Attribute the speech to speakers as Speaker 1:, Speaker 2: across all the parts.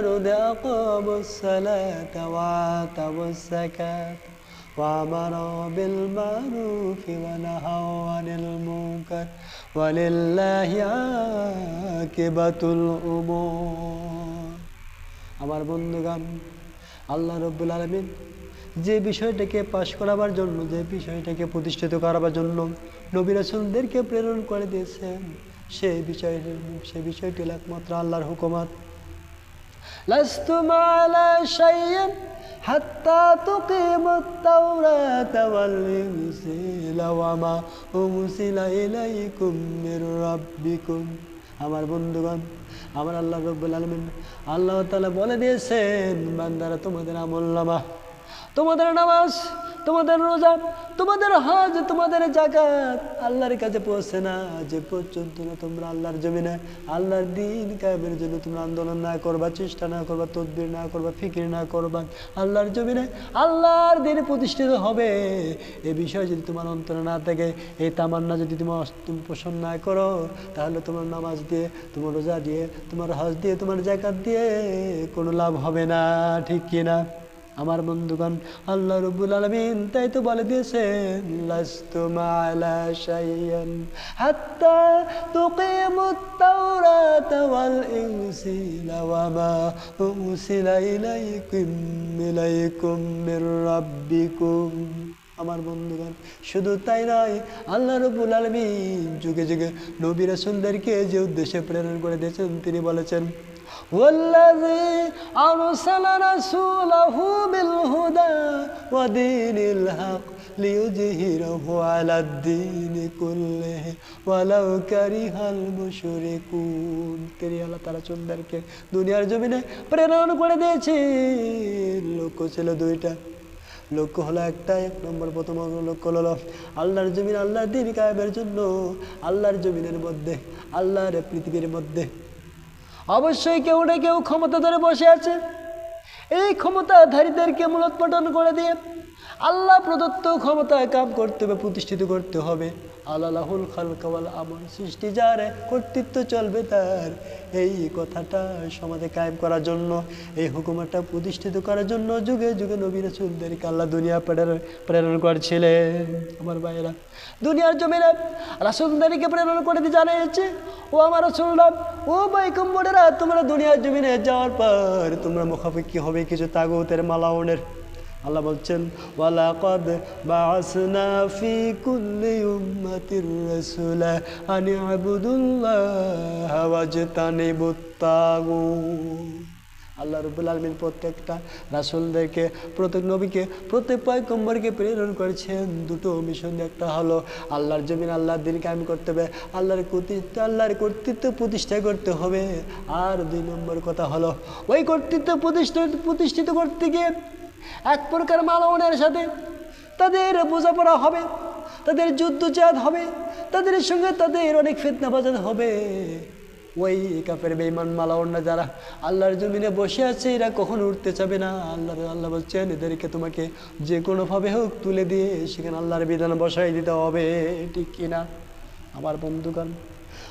Speaker 1: الأرض أقاموا الصلاة وآتوا الزكاة وأمروا بالمعروف ونهوا عن المنكر ولله عاقبة الأمور আমার বন্ধুগান আল্লাহ রব্বুল আলমিন যে বিষয়টাকে পাশ করাবার জন্য যে বিষয়টাকে প্রতিষ্ঠিত করাবার জন্য নবী রাসূলদেরকে প্রেরণ করে দিয়েছেন সেই বিষয়টি সেই বিষয়টি হলো একমাত্র আল্লাহর হুকুমাত لستم على شيء حتى تقيموا التوراة والإنجيل وما أنزل إليكم من ربكم আমার বন্ধুগণ আমার আল্লাহ রব্বুল আলমিন আল্লাহ তালা বলে দিয়েছেন বান্দারা তোমাদের আমল নামা তোমাদের নামাজ তোমাদের রোজা, তোমাদের হজ, তোমাদের জাকাত আল্লাহর কাছে পৌঁছে না, যে পর্যন্ত না তোমরা আল্লাহর জমিনে, আল্লাহর দিন কায়েমের জন্য তোমরা আন্দোলন না করবা, চেষ্টা না করবা, তদবির না করবা, ফিকির না করবা, আল্লাহর জমিনে আল্লাহর দিন প্রতিষ্ঠিত হবে। এই বিষয়ে যদি তোমার অন্তরে না থাকে, এই তামান্না যদি তোমার তুমি পোষণ না করো, তাহলে তোমার নামাজ দিয়ে, তোমার রোজা দিয়ে, তোমার হজ দিয়ে, তোমার জাকাত দিয়ে কোনো লাভ হবে না, ঠিক কি না? আমার বন্ধুগণ, আল্লাহ রব্বুল আলমিন তাই তো বলে দিয়েছেন আমার বন্ধুগণ, শুধু তাই নয়, আল্লাহ রবুল আলমিন যুগে যুগে নবী রাসূলদেরকে যে উদ্দেশ্যে প্রেরণ করে দিয়েছেন, তিনি বলেছেন والذي أرسل رسوله بالهدى ودين الحق ليظهره على الدين كله ولو كره المشركون তিনি আল্লাহ তারা চন্দারকে দুনিয়ার জমিনে প্রেরণ করে দিয়েছে লক্ষ্য ছিল দুইটা লক্ষ্য হলো একটা এক নম্বর প্রথম লক্ষ্য হলো আল্লাহর জমিন আল্লাহর দিন কায়েমের জন্য আল্লাহর জমিনের মধ্যে আল্লাহর পৃথিবীর মধ্যে অবশ্যই কেউ না কেউ ক্ষমতা ধরে বসে আছে। এই ক্ষমতাধারীদেরকে মূলোৎপাটন করে দিয়ে আল্লাহ প্রদত্ত ক্ষমতায় কাম করতে হবে, প্রতিষ্ঠিত করতে হবে। আল্লাহুল খালকাওয়াল আমল, সৃষ্টি যার কর্তৃত্ব চলবে তার। এই কথাটা সমাজে কায়েম করার জন্য, এই হুকুমাটা প্রতিষ্ঠিত করার জন্য যুগে যুগে নবীন সুলদেরকে আল্লাহ দুনিয়া প্রেরণ প্রেরণ করছিলেন। আমার ভাইয়েরা, দুনিয়ার জমিনে রাসুলদারিকে প্রেরণ করে দিয়ে জানিয়েছে, ও আমার রাসুলরা, ও বাইকম্বরেরা তোমরা দুনিয়ার জমিনে যাওয়ার পর তোমরা মুখাফিকি হবে কিছু তাগুতের মালাউনের। আল্লাহ বলছেন, ওয়ালাকাদ বাসনা ফি কুল্লি উম্মাতির আন তাগুত. আল্লাহ রবুল আলমিন প্রত্যেকটা রাসুলদেরকে, প্রত্যেক নবীকে, প্রত্যেক পয়কম্বরকে প্রেরণ করেছেন। দুটো মিশন একটা হলো আল্লাহর জমিন, আল্লাহর দিন কায়েম করতে হবে, আল্লাহর কর্তৃত্ব আল্লাহর কর্তৃত্ব প্রতিষ্ঠা করতে হবে। আর দুই নম্বর কথা হলো, ওই কর্তৃত্ব প্রতিষ্ঠা, প্রতিষ্ঠিত করতে গিয়ে এক প্রকার মালনের সাথে তাদের বোঝাপড়া হবে, তাদের যুদ্ধজাত হবে, তাদের সঙ্গে তাদের অনেক ফিতনা হবে। ওই কাপের বেইমান মালাউন্না যারা আল্লাহর জমিনে বসে আছে, এরা কখন উঠতে চাবে না? আল্লাহ আল্লাহ বলছেন, এদেরকে তোমাকে যে কোনোভাবে হোক তুলে দিয়ে সেখানে আল্লাহর বিধান বসাই দিতে হবে। ঠিক কিনা আমার বন্ধুগণ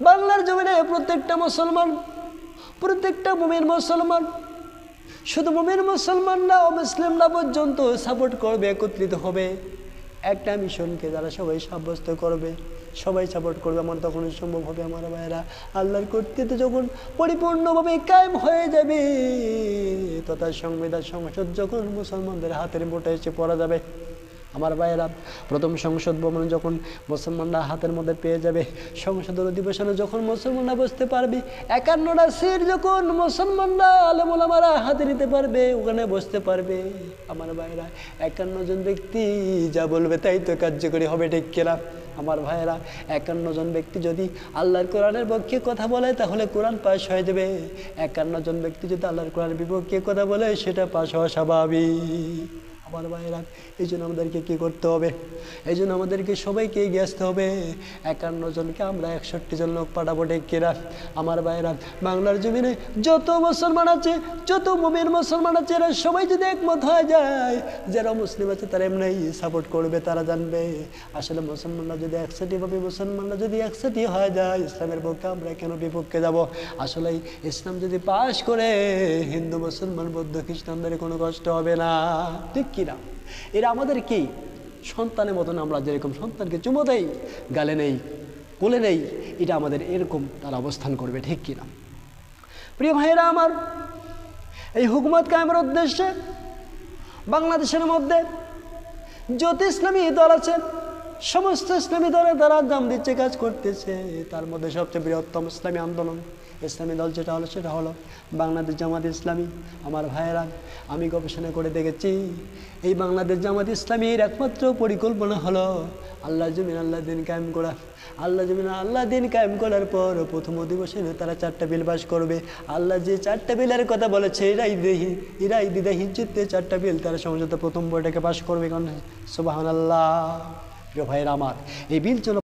Speaker 1: বাংলার জমিনে প্রত্যেকটা মুসলমান, প্রত্যেকটা মুমিন মুসলমান, শুধু মুমিন মুসলমানরা মুসলিমরা পর্যন্ত সাপোর্ট করবে, একত্রিত হবে। একটা মিশনকে যারা সবাই সাব্যস্ত করবে, সবাই সাপোর্ট করবে, আমার তখনই সম্ভব হবে, আমার ভাইয়েরা। আল্লাহর কর্তৃত্ব যখন পরিপূর্ণভাবে কায়েম হয়ে যাবে তথা সংবিধান সংসদ যখন মুসলমানদের হাতের মোটা এসে পড়া যাবে আমার ভাইয়েরা, প্রথম সংসদ ভবন যখন মুসলমানরা হাতের মধ্যে পেয়ে যাবে, সংসদের অধিবেশনে যখন মুসলমানরা বসতে পারবে, একান্নটা সিট যখন মুসলমানরা আলমুলামারা হাতে নিতে পারবে, ওখানে বসতে পারবে। আমার ভাইয়েরা, একান্ন জন ব্যক্তি যা বলবে তাই তো কার্যকরী হবে, ঠিক কিনা? আমার ভাইয়েরা, একান্ন জন ব্যক্তি যদি আল্লাহর কোরআনের পক্ষে কথা বলে, তাহলে কোরআন পাশ হয়ে যাবে। একান্ন জন ব্যক্তি যদি আল্লাহর কোরআনের বিপক্ষে কথা বলে, সেটা পাশ হওয়া স্বাভাবিক। আমার ভাইয়েরা এই জন্য আমাদেরকে কী করতে হবে? এই জন্য আমাদেরকে সবাইকে এগিয়ে আসতে হবে। একান্ন জনকে আমরা একষট্টি জন লোক পাঠাবো ডেকেরা আমার ভাইয়েরা, বাংলার জমিনে যত মুসলমান আছে, যত মুমিন মুসলমান আছে, এরা সবাই যদি একমত হয়ে যায়, যারা মুসলিম আছে তারা এমনি সাপোর্ট করবে, তারা জানবে। আসলে মুসলমানরা যদি একসাথে ভাবে, মুসলমানরা যদি একসাথে হয়ে যায়, ইসলামের পক্ষে আমরা কেন বিপক্ষে যাব? আসলে ইসলাম যদি পাশ করে, হিন্দু, মুসলমান, বৌদ্ধ, খ্রিস্টানদের কোনো কষ্ট হবে না। ঠিক কিনা এরা আমাদের কি? সন্তানের মতন আমরা যেরকম সন্তানকে চুমো দেই, গালে নেই, কোলে নেই, এটা আমাদের এরকম তার অবস্থান করবে, ঠিক কিনা? প্রিয় ভাইয়েরা আমার, এই হুকুমত কায়েমের উদ্দেশ্যে বাংলাদেশের মধ্যে যত ইসলামী দল আছে, সমস্ত ইসলামী দলের দ্বারা জাম দিচ্ছে, কাজ করতেছে। তার মধ্যে সবচেয়ে বৃহত্তম ইসলামী আন্দোলন। ইসলামী দল যেটা হলো সেটা হলো বাংলাদেশ জামাত ইসলামী। আমার ভাইয়েরা, আমি গবেষণা করে দেখেছি, এই বাংলাদেশ জামাত ইসলামীর একমাত্র পরিকল্পনা হলো আল্লাহ জমিন আল্লাহ দিন কায়েম করা। আল্লাহ জমিন আল্লাহ দিন কায়েম করার পর প্রথম অধিবেশনে তারা চারটা বিল পাস করবে। আল্লাহ যে চারটা বিলের কথা বলেছে, এরাই দেহি, এরাই দিদা হিজিতে চারটা বিল তারা সমঝোতা প্রথম বইটাকে পাস করবে। কারণ সুবাহান আল্লাহ প্রিয় ভাইয়ের আমার, এই বিল যেন